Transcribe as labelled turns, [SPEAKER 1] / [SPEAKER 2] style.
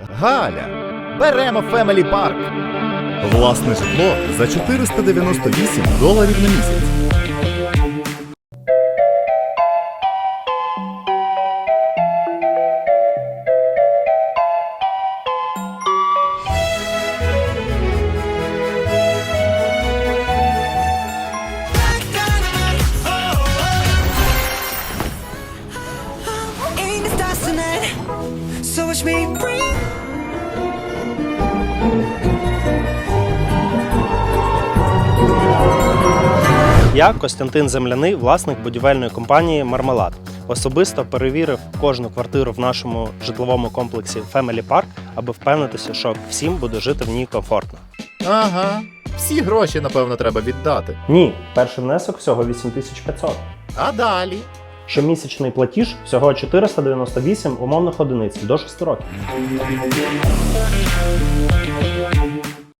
[SPEAKER 1] Галя, беремо Фемелі Парк. Власне житло за 498 доларів на місяць.
[SPEAKER 2] So watch me bring.
[SPEAKER 3] Я Костянтин Земляний, власник будівельної компанії Мармелад. Особисто перевірив кожну квартиру в нашому житловому комплексі Family Park, аби впевнитися, що всім буде жити в ній комфортно.
[SPEAKER 1] Ага. Всі гроші, напевно, треба віддати.
[SPEAKER 3] Ні, перший внесок всього 8500.
[SPEAKER 1] А далі?
[SPEAKER 3] Щомісячний платіж всього 498 умовних одиниць до 6 років.